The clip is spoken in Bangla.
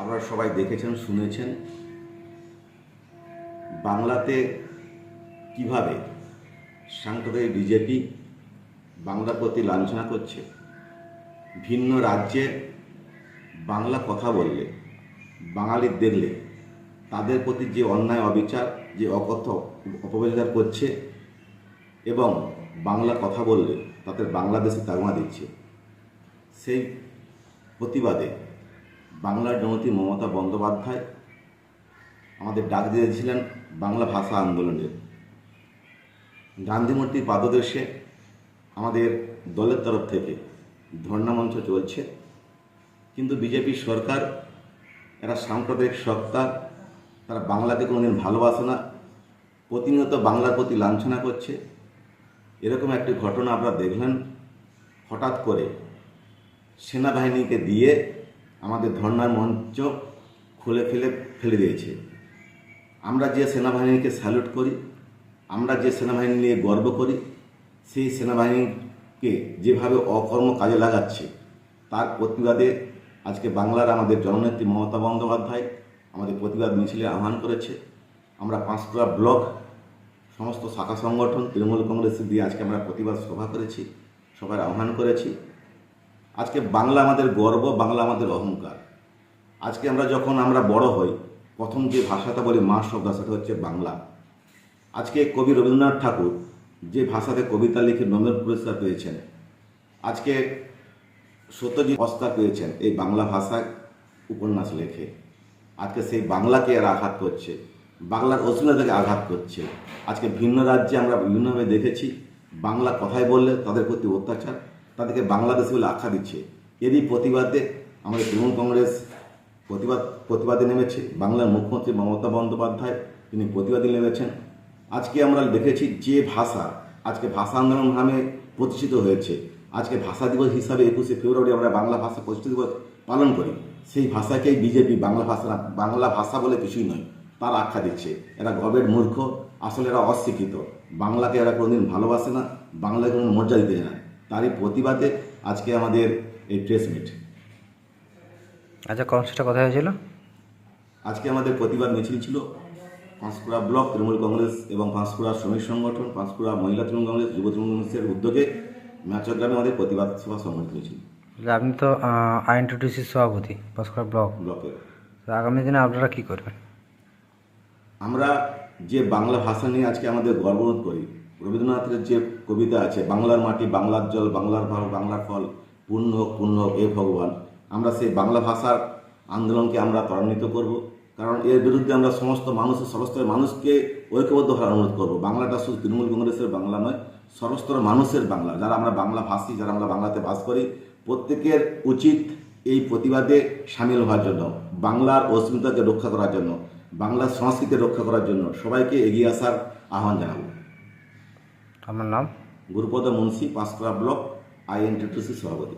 আপনারা সবাই দেখেছেন, শুনেছেন। বাংলাতে কীভাবে সাংপ্রদায়িক বিজেপি বাংলার প্রতি লাঞ্ছনা করছে, ভিন্ন রাজ্যে বাংলা কথা বললে বাঙালি দেখলে, তাদের প্রতি যে অন্যায়, অবিচার, যে অকথ্য অপব্যবহার করছে এবং বাংলা কথা বললে তাদের বাংলাদেশে তাগমা দিচ্ছে, সেই প্রতিবাদে বাংলার জনতী মমতা বন্দ্যোপাধ্যায় আমাদের ডাক দিয়েছিলেন বাংলা ভাষা আন্দোলনের। গান্ধী মূর্তির পাদদেশে আমাদের দলের তরফ থেকে ধর্ণা মঞ্চ চলছে। কিন্তু বিজেপি সরকার, এরা সাম্প্রদায়িক সত্তা, তারা বাংলাকে কোনোদিন ভালোবাসে না। প্রতিনিয়ত বাংলার প্রতি লাঞ্ছনা করছে। এরকম একটি ঘটনা আপনারা দেখলেন। হঠাৎ করে সেনাবাহিনীকে দিয়ে আমাদের ধর্নার মঞ্চ খুলে ফেলে ফেলে দিয়েছে। আমরা যে সেনাবাহিনীকে স্যালুট করি, আমরা যে সেনাবাহিনী নিয়ে গর্ব করি, সেই সেনাবাহিনীকে যেভাবে অকর্ম কাজে লাগাচ্ছে, তার প্রতিবাদে আজকে বাংলার আমাদের জননেত্রী মমতা বন্দ্যোপাধ্যায় আমাদের প্রতিবাদ মিছিলে আহ্বান করেছে। আমরা পাঁশকুড়া ব্লক, সমস্ত শাখা সংগঠন, তৃণমূল কংগ্রেস দিয়ে আজকে আমরা প্রতিবাদ সভা করেছি সবার আহ্বান করেছি। আজকে বাংলা আমাদের গর্ব, বাংলা আমাদের অহংকার। আজকে আমরা যখন আমরা বড় হই, প্রথম যে ভাষাটা বলি মা শব্দ সেটা হচ্ছে বাংলা। আজকে কবি রবীন্দ্রনাথ ঠাকুর যে ভাষাতে কবিতা লিখে নোবেল পুরস্কার পেয়েছেন, আজকে সত্যজিৎ অস্কার পেয়েছেন এই বাংলা ভাষায় উপন্যাস লেখে। আজকে সেই বাংলাকে এরা আঘাত করছে, বাংলার অশ্লীলতাকে আঘাত করছে। আজকে ভিন্ন রাজ্যে আমরা বিভিন্নভাবে দেখেছি, বাংলা কথায় বললে তাদের প্রতি অত্যাচার। তাদেরকে বাংলাদেশি বলে আখ্যা দিচ্ছে। এরই প্রতিবাদে আমাদের তৃণমূল কংগ্রেস প্রতিবাদ, প্রতিবাদে নেমেছে। বাংলার মুখ্যমন্ত্রী মমতা বন্দ্যোপাধ্যায় তিনি প্রতিবাদে নেমেছেন। আজকে আমরা দেখেছি যে ভাষা, আজকে ভাষা আন্দোলন নামে প্রতিষ্ঠিত হয়েছে। আজকে ভাষা দিবস হিসাবে একুশে ফেব্রুয়ারি আমরা বাংলা ভাষা প্রতিষ্ঠিত দিবস পালন করি। সেই ভাষাকেই বিজেপি বাংলা ভাষা বাংলা ভাষা বলে কিছুই নয়, তার আখ্যা দিচ্ছে। এরা গবের মূর্খ, আসলে এরা অশিক্ষিত। বাংলাকে এরা কোনোদিন ভালোবাসে না, বাংলাকে কোনো মর্যাদা দিতে না। তারই প্রতিবাদে আজকে আমাদের এই প্রেস মিট আচ্ছা কর্মসূচিটা কোথায় হয়েছিল? আজকে আমাদের প্রতিবাদ মিছিল ছিল পাঁশকুড়া ব্লক তৃণমূল কংগ্রেস এবং পাঁশকুড়া শ্রমিক সংগঠন পাঁশকুড়া মহিলা তৃণমূল কংগ্রেস যুব তৃণমূল কংগ্রেসের উদ্যোগে ম্যাচগ্রামে আমাদের প্রতিবাদ সভা সংগঠিত হয়েছিল। আপনি তো আইএনটিটিসির সভাপতি পাঁশকুড়া ব্লক। ব্লকের। আগামী দিনে আপনারা কী করবেন? আমরা যে বাংলা ভাষা নিয়ে আজকে আমাদের গর্ববোধ করি রবীন্দ্রনাথের যে কবিতা আছে, বাংলার মাটি, বাংলার জল, বাংলার ভাব, বাংলার ফল পূর্ণ হোক পূর্ণ হোক এ ভগবান, আমরা সেই বাংলা ভাষার আন্দোলনকে আমরা ত্বরান্বিত করব। কারণ এর বিরুদ্ধে আমরা সমস্ত মানুষের সর্বস্তরের মানুষকে ঐক্যবদ্ধ হওয়ার অনুরোধ করব। বাংলাটা শুধু তৃণমূল কংগ্রেসের বাংলা নয়, সর্বস্তরের মানুষের বাংলা। যারা আমরা বাংলা ভাষী, যারা আমরা বাংলাতে বাস করি, প্রত্যেকের উচিত এই প্রতিবাদে সামিল হওয়ার জন্য, বাংলার অস্মিতাকে রক্ষা করার জন্য, বাংলার সংস্কৃতি রক্ষা করার জন্য সবাইকে এগিয়ে আসার আহ্বান জানাব। আমার নাম গুরুপদ মুন্সি পাঁশকুড়া ব্লক আইএনটিটিসি সভাপতি